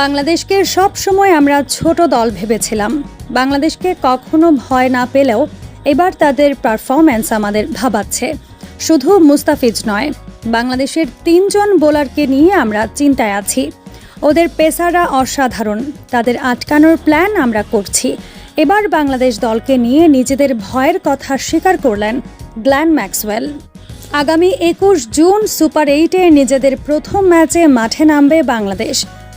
বাংলাদেশকে সব সময় আমরা ছোট দল ভেবেছিলাম। বাংলাদেশকে কখনো ভয় না পেলেও এবার তাদের পারফরম্যান্স আমাদের ভাবাচ্ছে। শুধু মুস্তাফিজ নয়, বাংলাদেশের তিনজন বোলারকে নিয়ে আমরা চিন্তায় আছি। ওদের পেসাররা অসাধারণ, তাদের আটকানোর প্ল্যান আমরা করছি। এবার বাংলাদেশ দলকে নিয়ে নিজেদের ভয়ের কথা স্বীকার করলেন গ্ল্যান ম্যাক্সওয়েল। আগামী একুশ জুন সুপার এইটে নিজেদের প্রথম ম্যাচে মাঠে নামবে বাংলাদেশ।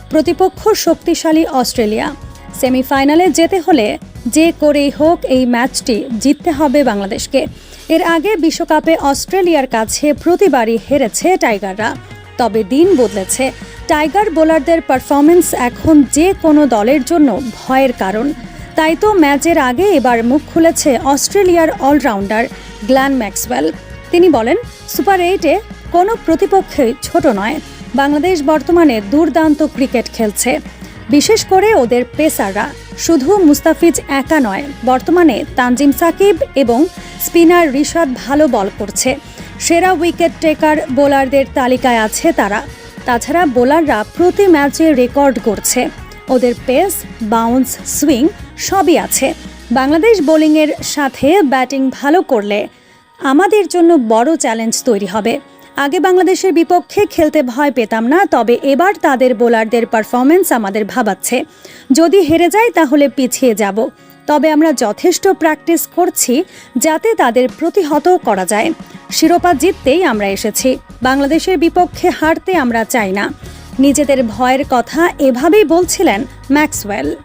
প্রতিপক্ষ শক্তিশালী অস্ট্রেলিয়া। সেমিফাইনালে যেতে হলে যে করেই হোক এই ম্যাচটি জিততে হবে বাংলাদেশকে। এর আগে বিশ্বকাপে অস্ট্রেলিয়ার কাছে প্রতিবারই হেরেছে টাইগাররা। তবে দিন বদলেছে। টাইগার বোলারদের পারফরমেন্স এখন যে কোনো দলের জন্য ভয়ের কারণ। তাই তো ম্যাচের আগে এবার মুখ খুলেছে অস্ট্রেলিয়ার অলরাউন্ডার গ্ল্যান ম্যাক্সওয়েল। তিনি বলেন, সুপার এইটে কোনো প্রতিপক্ষই ছোট নয়। বাংলাদেশ বর্তমানে দুর্দান্ত ক্রিকেট খেলছে। বিশেষ করে ওদের পেসাররা। শুধু মুস্তাফিজ একা নয়, বর্তমানে তানজিম সাকিব এবং স্পিনার রিশাদ ভালো বল করছে। সেরা উইকেট টেকার বোলারদের তালিকায় আছে তারা। তাছাড়া বোলাররা প্রতি ম্যাচে রেকর্ড করছে। ওদের পেস, বাউন্স, সুইং সবই আছে। বাংলাদেশ বোলিংয়ের সাথে ব্যাটিং ভালো করলে আমাদের জন্য বড় চ্যালেঞ্জ তৈরি হবে। আগে বাংলাদেশের বিপক্ষে খেলতে ভয় পেতাম না, তবে এবার তাদের বোলারদের পারফরমেন্স আমাদের ভাবাচ্ছে। যদি হেরে যায় তাহলে পিছিয়ে যাব। তবে আমরা যথেষ্ট প্র্যাকটিস করছি যাতে তাদের প্রতিহত করা যায়। শিরোপা জিততেই আমরা এসেছি। বাংলাদেশের বিপক্ষে হারতে আমরা চাই না। নিজেদের ভয়ের কথা এভাবেই বলছিলেন ম্যাক্সওয়েল।